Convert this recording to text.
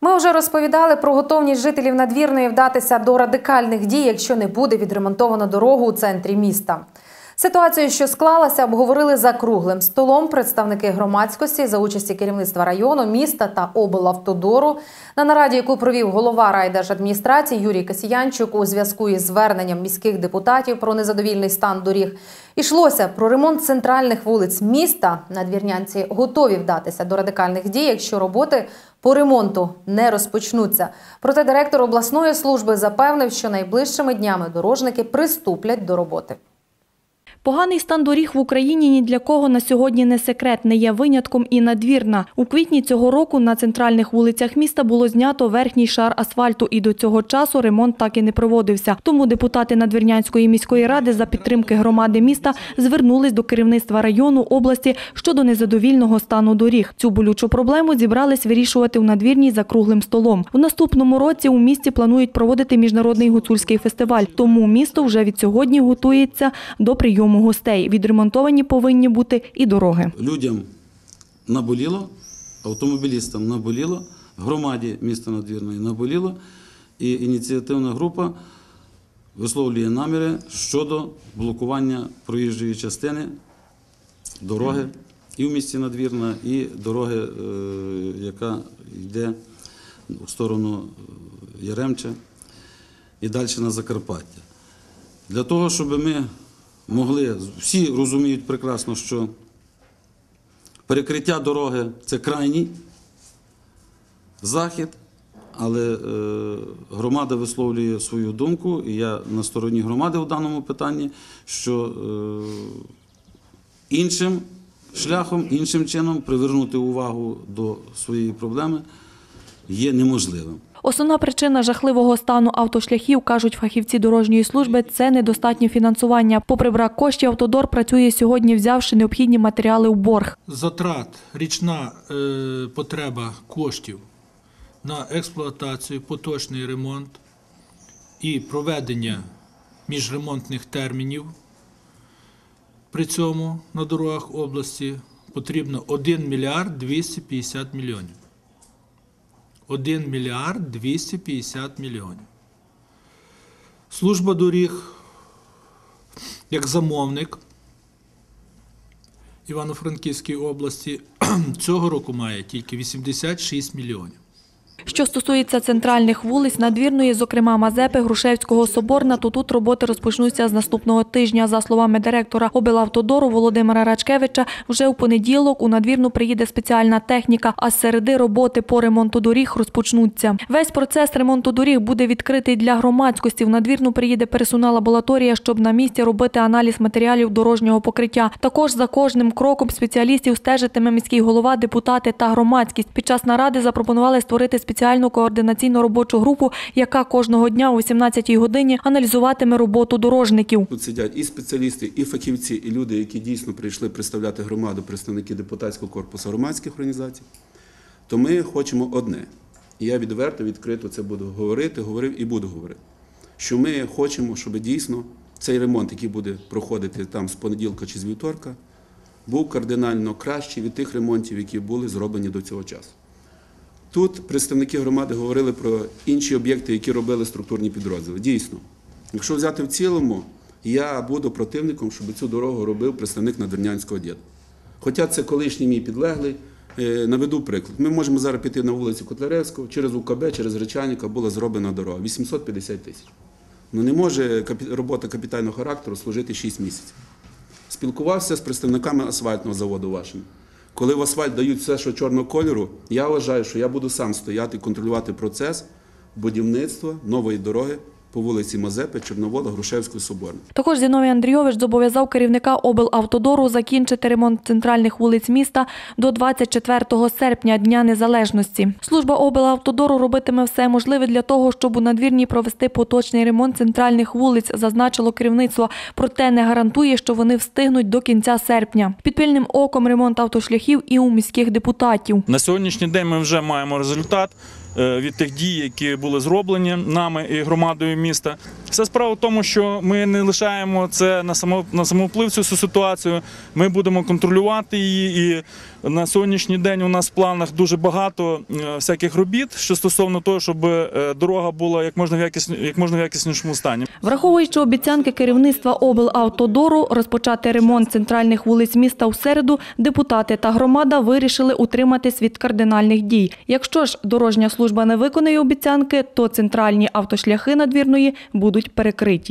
Ми вже розповідали про готовність жителів надвірної вдатися до радикальних дій, якщо не буде відремонтовано дорогу у центрі міста. Ситуацію, що склалася, обговорили за круглим столом представники громадськості за участі керівництва району, міста та облавтодору. На нараді, яку провів голова райдержадміністрації Юрій Касіянчук у зв'язку із зверненням міських депутатів про незадовільний стан доріг, йшлося про ремонт центральних вулиць міста. Надвірнянці готові вдатися до радикальних дій, якщо роботи по ремонту не розпочнуться. Проте директор обласної служби запевнив, що найближчими днями дорожники приступлять до роботи. Поганий стан доріг в Україні ні для кого на сьогодні не секрет, не є винятком і надвірна. У квітні цього року на центральних вулицях міста було знято верхній шар асфальту, і до цього часу ремонт так і не проводився. Тому депутати Надвірнянської міської ради за підтримки громади міста звернулись до керівництва району області щодо незадовільного стану доріг. Цю болючу проблему зібрались вирішувати у надвірній за круглим столом. У наступному році у місті планують проводити міжнародний гуцульський фестиваль. Тому місто вже від сьогодні готується до прийому гостей. Відремонтовані повинні бути і дороги. Людям наболіло, автомобілістам наболіло, громаді міста Надвірної наболіло, і ініціативна група висловлює наміри щодо блокування проїжджої частини дороги і в місті Надвірна, і дороги, е, яка йде в сторону е, Яремча і далі на Закарпаття. Для того, щоб ми могли, всі розуміють прекрасно, що перекриття дороги це крайній захід, але е, громада висловлює свою думку, і я на стороні громади в даному питанні, що е, іншим шляхом, іншим чином привернути увагу до своєї проблеми є неможливим. Основна причина жахливого стану автошляхів, кажуть фахівці дорожньої служби, це недостатнє фінансування. Попри брак коштів, автодор працює сьогодні, взявши необхідні матеріали у борг. затрат, річна е, потреба коштів на експлуатацію, поточний ремонт і проведення міжремонтних термінів при цьому на дорогах області потрібно 1 мільярд 250 мільйонів. 1 мільярд 250 мільйонів. Служба доріг як замовник Івано-Франківської області цього року має тільки 86 мільйонів. Що стосується центральних вулиць, надвірної, зокрема Мазепи, Грушевського, Соборна, то тут роботи розпочнуться з наступного тижня. За словами директора облавтодору Володимира Рачкевича, вже у понеділок у надвірну приїде спеціальна техніка, а з середи роботи по ремонту доріг розпочнуться. Весь процес ремонту доріг буде відкритий для громадськості. В надвірну приїде персонал-лабораторія, щоб на місці робити аналіз матеріалів дорожнього покриття. Також за кожним кроком спеціалістів стежитиме міський голова, депутати та громадськість. Під час наради запропонували створити спеціальну координаційну робочу групу, яка кожного дня о 18-й годині аналізуватиме роботу дорожників. Тут сидять і спеціалісти, і фахівці, і люди, які дійсно прийшли представляти громаду, представники депутатського корпусу громадських організацій. То ми хочемо одне. І я відверто, відкрито це буду говорити, говорив і буду говорити. Що ми хочемо, щоб дійсно цей ремонт, який буде проходити там з понеділка чи з вівторка, був кардинально кращий від тих ремонтів, які були зроблені до цього часу. Тут представники громади говорили про інші об'єкти, які робили структурні підрозділи. Дійсно, якщо взяти в цілому, я буду противником, щоб цю дорогу робив представник надвірнянського діда. Хоча це колишній мій підлеглий. Е, Наведу приклад. Ми можемо зараз піти на вулицю Котляревського, через УКБ, через Речаніка була зроблена дорога 850 тисяч. Ну не може робота капітального характеру служити 6 місяців. Спілкувався з представниками асфальтного заводу вашим. Коли в асфальт дають все, що чорного кольору, я вважаю, що я буду сам стояти контролювати процес будівництва нової дороги по вулиці Мазепи, Чорновола, Грушевської, Соборної. Також Зіновій Андрійович зобов'язав керівника облавтодору закінчити ремонт центральних вулиць міста до 24 серпня Дня Незалежності. Служба облавтодору робитиме все можливе для того, щоб у надвірній провести поточний ремонт центральних вулиць, зазначило керівництво. Проте не гарантує, що вони встигнуть до кінця серпня. Під пильним оком ремонт автошляхів і у міських депутатів. На сьогоднішній день ми вже маємо результат від тих дій, які були зроблені нами і громадою міста. Вся справа в тому, що ми не лишаємо це на само самовплив цю ситуацію. Ми будемо контролювати її. І на сьогоднішній день у нас в планах дуже багато е, всяких робіт, що стосовно того, щоб е, дорога була як можна в якіс, як можна в якіснішому стані. Враховуючи обіцянки керівництва облавтодору розпочати ремонт центральних вулиць міста у середу, депутати та громада вирішили утриматись від кардинальних дій. Якщо ж дорожня служба не виконає обіцянки, то центральні автошляхи надвірної будуть перекриті.